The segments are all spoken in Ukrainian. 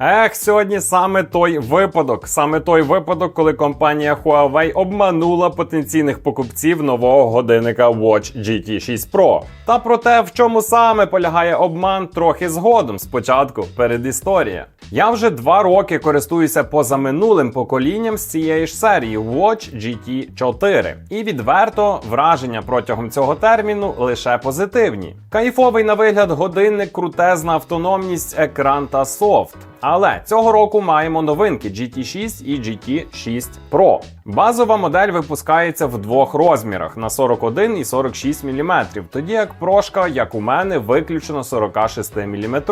Ех, сьогодні саме той випадок, саме той випадок, коли компанія Huawei обманула потенційних покупців нового годинника Watch GT 6 Pro. Та про те, в чому саме полягає обман, трохи згодом. Спочатку передісторія. Я вже два роки користуюся позаминулим поколінням з цієї ж серії Watch GT 4. І відверто враження протягом цього терміну лише позитивні. Кайфовий на вигляд годинник, крутезна автономність, екран та софт. Але цього року маємо новинки GT6 і GT6 Pro. Базова модель випускається в двох розмірах на 41 і 46 мм, тоді як прошка, як у мене, виключно 46 мм.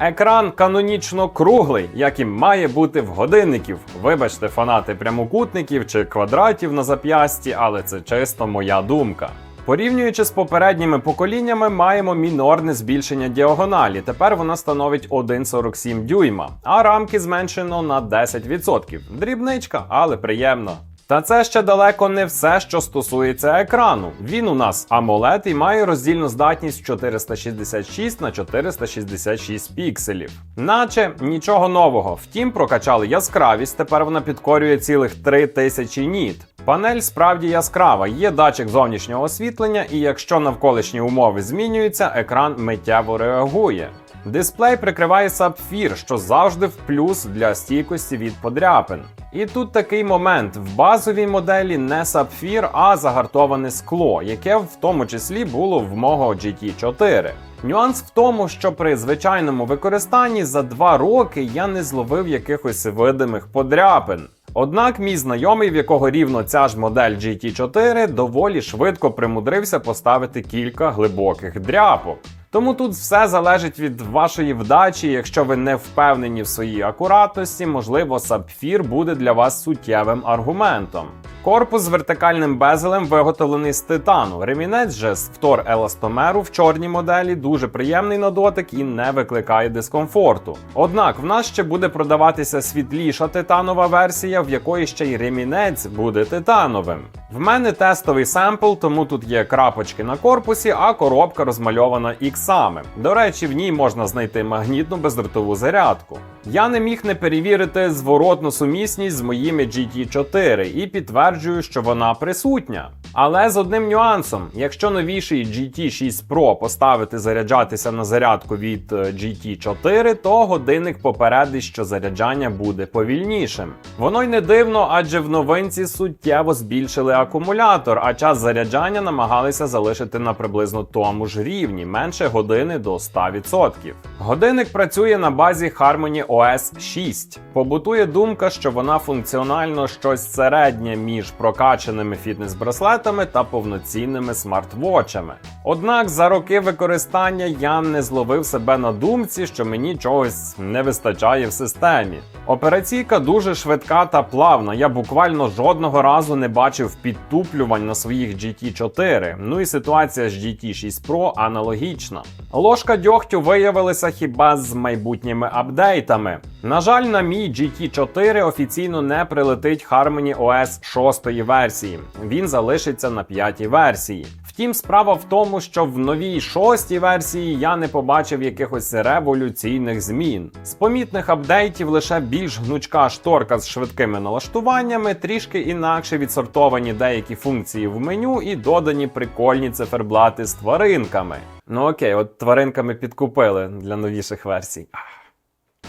Екран канонічно круглий, як і має бути в годинників. Вибачте, фанати прямокутників чи квадратів на зап'ясті, але це чисто моя думка. Порівнюючи з попередніми поколіннями, маємо мінорне збільшення діагоналі. Тепер вона становить 1,47 дюйма, а рамки зменшено на 10%. Дрібничка, але приємно. Та це ще далеко не все, що стосується екрану. Він у нас AMOLED і має роздільну здатність 466 на 466 пікселів. Наче нічого нового. Втім, прокачали яскравість. Тепер вона підкорює цілих 3000 ніт. Панель справді яскрава, є датчик зовнішнього освітлення, і якщо навколишні умови змінюються, екран миттєво реагує. Дисплей прикриває сапфір, що завжди в плюс для стійкості від подряпин. І тут такий момент: в базовій моделі не сапфір, а загартоване скло, яке в тому числі було в мого GT4. Нюанс в тому, що при звичайному використанні за два роки я не зловив якихось видимих подряпин. Однак мій знайомий, в якого рівно ця ж модель GT4, доволі швидко примудрився поставити кілька глибоких дряпок. Тому тут все залежить від вашої вдачі. Якщо ви не впевнені в своїй акуратності, можливо, сапфір буде для вас суттєвим аргументом. Корпус з вертикальним безелем виготовлений з титану. Ремінець же з втор еластомеру в чорній моделі дуже приємний на дотик і не викликає дискомфорту. Однак в нас ще буде продаватися світліша титанова версія, в якої ще й ремінець буде титановим. В мене тестовий семпл, тому тут є крапочки на корпусі, а коробка розмальована іксами. До речі, в ній можна знайти магнітну бездротову зарядку. Я не міг не перевірити зворотну сумісність з моїми GT4 і підтверджую, що вона присутня. Але з одним нюансом: якщо новіший GT6 Pro поставити заряджатися на зарядку від е, GT4, то годинник попередить, що заряджання буде повільнішим. Воно й не дивно, адже в новинці суттєво збільшили акумулятор, а час заряджання намагалися залишити на приблизно тому ж рівні, менше години до 100%. Годинник працює на базі Harmony OS 6. Побутує думка, що вона функціонально щось середнє між прокачаними фітнес-браслетами та повноцінними смарт-вотчами. Однак за роки використання я не зловив себе на думці, що мені чогось не вистачає в системі. Операційка дуже швидка та плавна. Я буквально жодного разу не бачив підтуплювань на своїх GT4. Ну і ситуація з GT6 Pro аналогічна. Ложка дьогтю виявилася хіба з майбутніми апдейтами. На жаль, на мій GT4 офіційно не прилетить Harmony OS 6 версії. Він залишиться на 5 версії. Втім, справа в тому, що в новій шостій версії я не побачив якихось революційних змін. З помітних апдейтів лише більш гнучка шторка з швидкими налаштуваннями, трішки інакше відсортовані деякі функції в меню і додані прикольні циферблати з тваринками. Ну окей, от тваринками підкупили для новіших версій.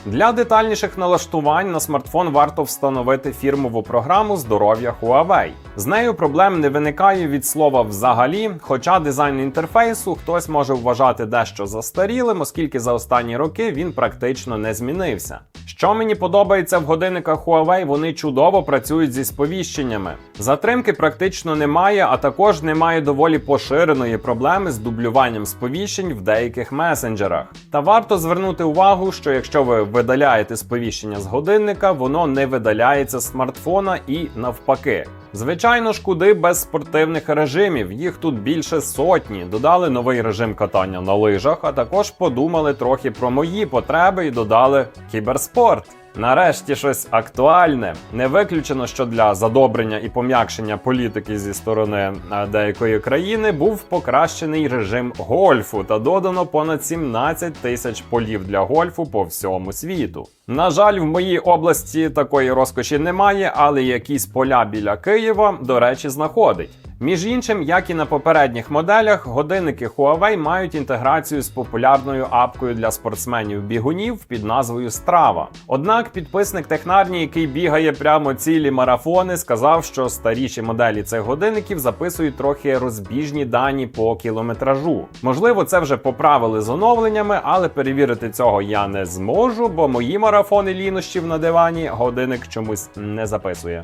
Для детальніших налаштувань на смартфон варто встановити фірмову програму здоров'я Huawei. З нею проблем не виникає від слова взагалі, хоча дизайн інтерфейсу хтось може вважати дещо застарілим, оскільки за останні роки він практично не змінився. Що мені подобається в годинниках Huawei, вони чудово працюють зі сповіщеннями. Затримки практично немає, а також немає доволі поширеної проблеми з дублюванням сповіщень в деяких месенджерах. Та варто звернути увагу, що якщо ви видаляєте сповіщення з годинника, воно не видаляється з смартфона і навпаки. Звичайно ж, куди без спортивних режимів, їх тут більше сотні. Додали новий режим катання на лижах, а також подумали трохи про мої потреби і додали кіберспорт. Нарешті щось актуальне. Не виключено, що для задобрення і пом'якшення політики зі сторони е, деякої країни був покращений режим гольфу та додано понад 17 тисяч полів для гольфу по всьому світу. На жаль, в моїй області такої розкоші немає, але якісь поля біля Києва, до речі, знаходить. Між іншим, як і на попередніх моделях, годинники Huawei мають інтеграцію з популярною апкою для спортсменів-бігунів під назвою Strava. Однак підписник технарні, який бігає прямо цілі марафони, сказав, що старіші моделі цих годинників записують трохи розбіжні дані по кілометражу. Можливо, це вже поправили з оновленнями, але перевірити цього я не зможу, бо мої марафони лінощів на дивані годинник чомусь не записує.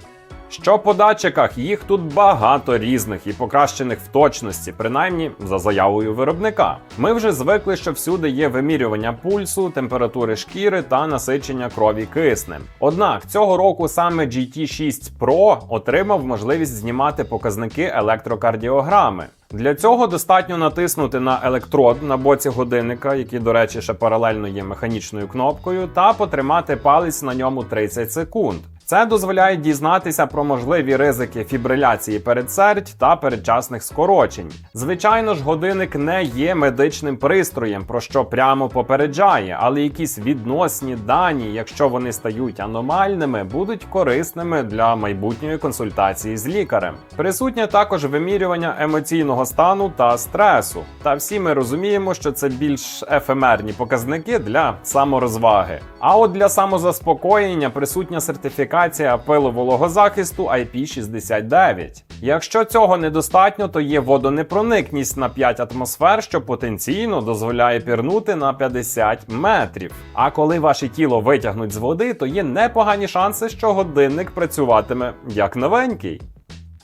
Що по датчиках, їх тут багато різних і покращених в точності, принаймні за заявою виробника. Ми вже звикли, що всюди є вимірювання пульсу, температури шкіри та насичення крові киснем. Однак цього року саме GT6 Pro отримав можливість знімати показники електрокардіограми. Для цього достатньо натиснути на електрод на боці годинника, який, до речі, ще паралельно є механічною кнопкою, та потримати палець на ньому 30 секунд. Це дозволяє дізнатися про можливі ризики фібриляції передсердь та передчасних скорочень. Звичайно ж, годинник не є медичним пристроєм, про що прямо попереджає, але якісь відносні дані, якщо вони стають аномальними, будуть корисними для майбутньої консультації з лікарем. Присутнє також вимірювання емоційного стану та стресу. Та всі ми розуміємо, що це більш ефемерні показники для саморозваги. А от для самозаспокоєння присутня сертифікація пиловологозахисту IP69. Якщо цього недостатньо, то є водонепроникність на 5 атмосфер, що потенційно дозволяє пірнути на 50 метрів. А коли ваше тіло витягнуть з води, то є непогані шанси, що годинник працюватиме як новенький.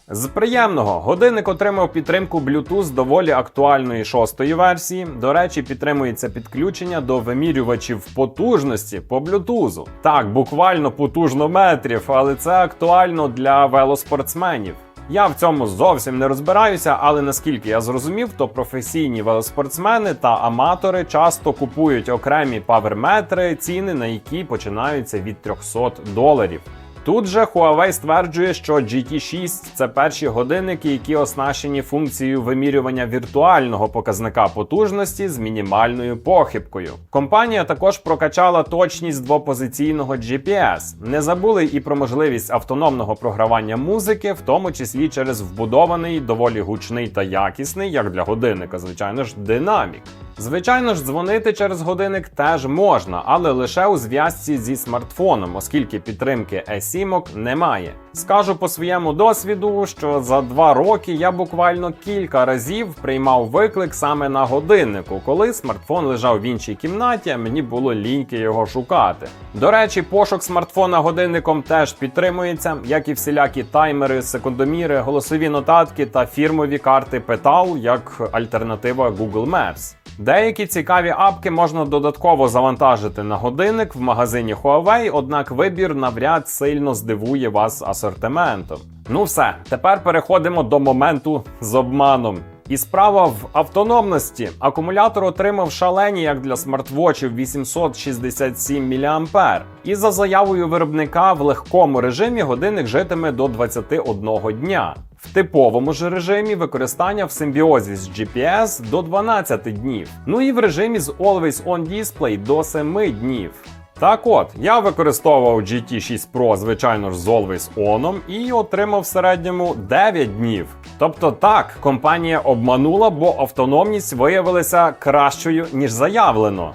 З приємного годинник отримав підтримку Bluetooth доволі актуальної шостої версії. До речі, підтримується підключення до вимірювачів потужності по Bluetooth. Так, буквально потужно метрів, але це актуально для велоспортсменів. Я в цьому зовсім не розбираюся, але наскільки я зрозумів, то професійні велоспортсмени та аматори часто купують окремі паверметри, ціни на які починаються від 300 доларів. Тут же Huawei стверджує, що GT6 це перші годинники, які оснащені функцією вимірювання віртуального показника потужності з мінімальною похибкою. Компанія також прокачала точність двопозиційного GPS. Не забули і про можливість автономного програвання музики, в тому числі через вбудований доволі гучний та якісний, як для годинника, звичайно ж, динамік. Звичайно ж, дзвонити через годинник теж можна, але лише у зв'язці зі смартфоном, оскільки підтримки e-SIM немає. Скажу по своєму досвіду, що за два роки я буквально кілька разів приймав виклик саме на годиннику, коли смартфон лежав в іншій кімнаті, а мені було ліньки його шукати. До речі, пошук смартфона годинником теж підтримується, як і всілякі таймери, секундоміри, голосові нотатки та фірмові карти Petal як альтернатива Google Maps. Деякі цікаві апки можна додатково завантажити на годинник в магазині Huawei, однак вибір навряд сильно здивує вас асортиментом. Ну все, тепер переходимо до моменту з обманом. І справа в автономності. Акумулятор отримав шалені як для смартвочів 867 мА. І за заявою виробника в легкому режимі годинник житиме до 21 дня. В типовому ж режимі використання в симбіозі з GPS до 12 днів. Ну і в режимі з Always On Display до 7 днів. Так от, я використовував GT6 Pro, звичайно ж, з Always On і отримав в середньому 9 днів. Тобто так, компанія обманула, бо автономність виявилася кращою, ніж заявлено.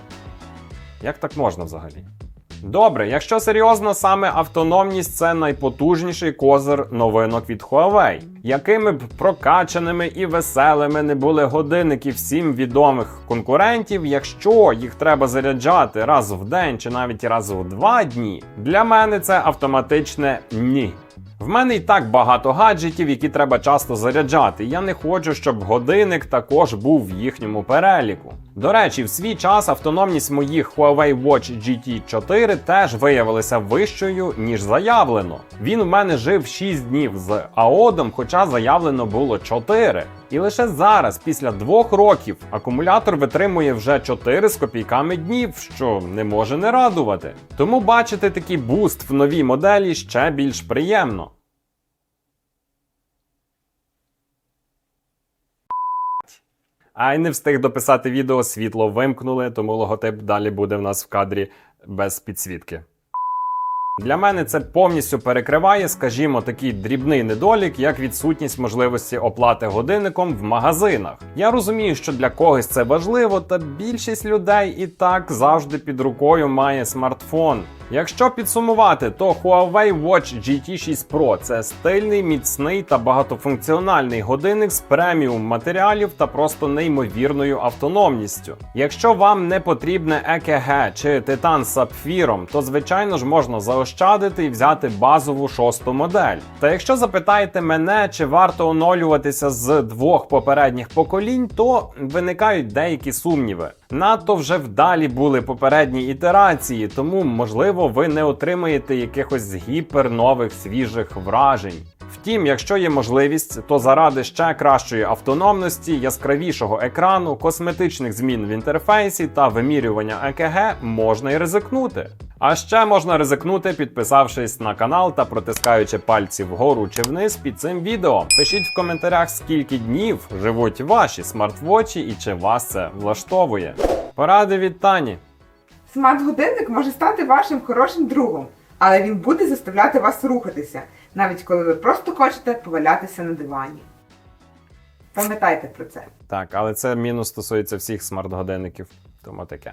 Як так можна взагалі? Добре, якщо серйозно, саме автономність це найпотужніший козир новинок від Huawei. Якими б прокачаними і веселими не були годинники всім відомих конкурентів, якщо їх треба заряджати раз в день чи навіть раз в два дні, для мене це автоматичне ні. В мене і так багато гаджетів, які треба часто заряджати. Я не хочу, щоб годинник також був в їхньому переліку. До речі, в свій час автономність моїх Huawei Watch GT 4 теж виявилася вищою, ніж заявлено. Він у мене жив 6 днів з аодом, хоча заявлено було 4. І лише зараз, після двох років, акумулятор витримує вже 4 з копійками днів, що не може не радувати. Тому бачити такий буст в новій моделі ще більш приємно. А й не встиг дописати відео, світло вимкнули, тому логотип далі буде в нас в кадрі без підсвітки. Для мене це повністю перекриває, скажімо, такий дрібний недолік, як відсутність можливості оплати годинником в магазинах. Я розумію, що для когось це важливо, та більшість людей і так завжди під рукою має смартфон. Якщо підсумувати, то Huawei Watch GT 6 Pro це стильний, міцний та багатофункціональний годинник з преміум матеріалів та просто неймовірною автономністю. Якщо вам не потрібне EKG чи титан з сапфіром, то звичайно ж можна заощадити і взяти базову шосту модель. Та якщо запитаєте мене, чи варто оновлюватися з двох попередніх поколінь, то виникають деякі сумніви. Надто вже вдалі були попередні ітерації, тому можливо ви не отримаєте якихось гіпернових свіжих вражень. Втім, якщо є можливість, то заради ще кращої автономності, яскравішого екрану, косметичних змін в інтерфейсі та вимірювання ЕКГ можна й ризикнути. А ще можна ризикнути, підписавшись на канал та протискаючи пальці вгору чи вниз під цим відео. Пишіть в коментарях, скільки днів живуть ваші смартвочі і чи вас це влаштовує. Поради від Тані. Смарт-годинник може стати вашим хорошим другом, але він буде заставляти вас рухатися, навіть коли ви просто хочете повалятися на дивані. Пам'ятайте про це. Так, але це мінус стосується всіх смарт-годинників, тому таке.